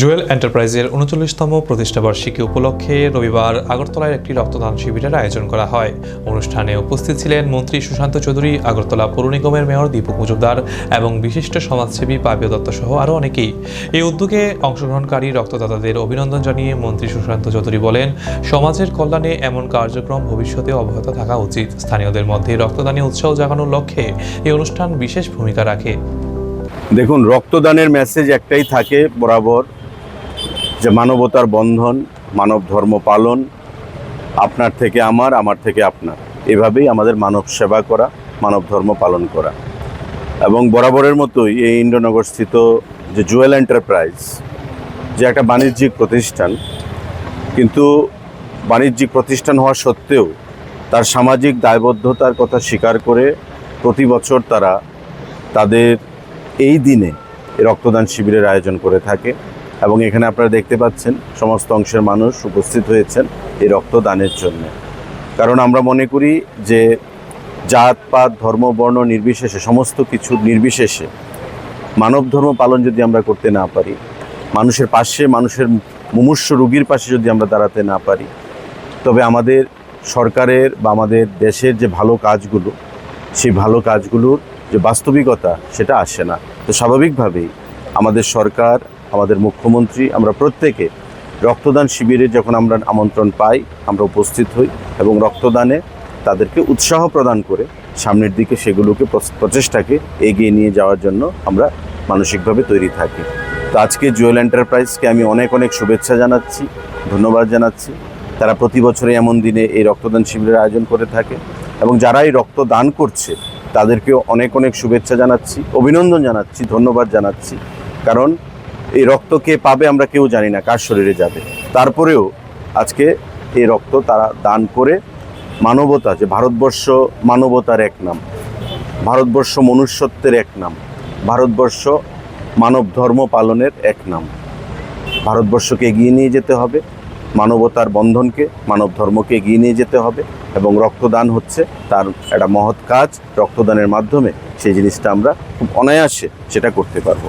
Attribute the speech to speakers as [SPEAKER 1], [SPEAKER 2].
[SPEAKER 1] জুয়েল এন্টারপ্রাইজের উনচল্লিশতম প্রতিষ্ঠাবার্ষিকী উপলক্ষে রবিবার আগরতলায় একটি রক্তদান শিবিরের আয়োজন করা হয়। অনুষ্ঠানে উপস্থিত ছিলেন মন্ত্রী সুশান্ত চৌধুরী, আগরতলা পৌর নিগমের মেয়র দীপক মজুমদার এবং বিশিষ্ট সমাজসেবী পাপিয় দত্ত সহ আরও অনেকেই। এই উদ্যোগে অংশগ্রহণকারী রক্তদাতাদের অভিনন্দন জানিয়ে মন্ত্রী সুশান্ত চৌধুরী বলেন, সমাজের কল্যাণে এমন কার্যক্রম ভবিষ্যতে অব্যাহত থাকা উচিত। স্থানীয়দের মধ্যে রক্তদানে উৎসাহ জাগানোর লক্ষ্যে এই অনুষ্ঠান বিশেষ ভূমিকা রাখে।
[SPEAKER 2] দেখুন, রক্তদানের মেসেজ একটাই থাকে, বরাবর যে মানবতার বন্ধন, মানব ধর্ম পালন, আপনার থেকে আমার আমার থেকে আপনার। এভাবেই আমাদের মানব সেবা করা, মানব ধর্ম পালন করা। এবং বরাবরের মতোই এই ইন্দ্রনগর স্থিত যে জুয়েল এন্টারপ্রাইজ, যে একটা বাণিজ্যিক প্রতিষ্ঠান, কিন্তু বাণিজ্যিক প্রতিষ্ঠান হওয়া সত্ত্বেও তার সামাজিক দায়বদ্ধতার কথা স্বীকার করে প্রতি বছর তারা তাদের এই দিনে রক্তদান শিবিরের আয়োজন করে থাকে। এবং এখানে আপনারা দেখতে পাচ্ছেন সমস্ত অংশের মানুষ উপস্থিত হয়েছেন এই রক্তদানের জন্য। কারণ আমরা মনে করি যে জাত, পাত, ধর্ম, বর্ণ নির্বিশেষে, সমস্ত কিছু নির্বিশেষে মানব ধর্ম পালন যদি আমরা করতে না পারি, মানুষের পাশে, মানুষের মুমূর্ষ রুগীর পাশে যদি আমরা দাঁড়াতে না পারি, তবে আমাদের সরকারের বা আমাদের দেশের যে ভালো কাজগুলো, সেই ভালো কাজগুলোর যে বাস্তবিকতা সেটা আসে না। তো স্বাভাবিকভাবেই আমাদের সরকার আমাদের মুখ্যমন্ত্রী, আমরা প্রত্যেকে রক্তদান শিবিরে যখন আমরা আমন্ত্রণ পাই, আমরা উপস্থিত হই এবং রক্তদানে তাদেরকে উৎসাহ প্রদান করে সামনের দিকে সেগুলোকে প্রচ- প্রচেষ্টাকে এগিয়ে নিয়ে যাওয়ার জন্য আমরা মানসিকভাবে তৈরি থাকি। তো আজকে জুয়েল এন্টারপ্রাইজকে আমি অনেক অনেক শুভেচ্ছা জানাচ্ছি, ধন্যবাদ জানাচ্ছি। তারা প্রতি বছরে এমন দিনে এই রক্তদান শিবিরের আয়োজন করে থাকে এবং যারা এই রক্ত দান করছে, তাদেরকেও অনেক অনেক শুভেচ্ছা জানাচ্ছি, অভিনন্দন জানাচ্ছি, ধন্যবাদ জানাচ্ছি। কারণ এই রক্ত কে পাবে আমরা কেউ জানি না, কার শরীরে যাবে। তারপরেও আজকে এই রক্ত তারা দান করে মানবতা, যে ভারতবর্ষ মানবতার এক নাম, ভারতবর্ষ মনুষ্যত্বের এক নাম, ভারতবর্ষ মানব ধর্ম পালনের এক নাম। ভারতবর্ষকে এগিয়ে নিয়ে যেতে হবে, মানবতার বন্ধনকে, মানব ধর্মকে এগিয়ে নিয়ে যেতে হবে এবং রক্তদান হচ্ছে তার একটা মহৎ কাজ। রক্তদানের মাধ্যমে সেই জিনিসটা আমরা খুব অনায়াসে সেটা করতে পারব।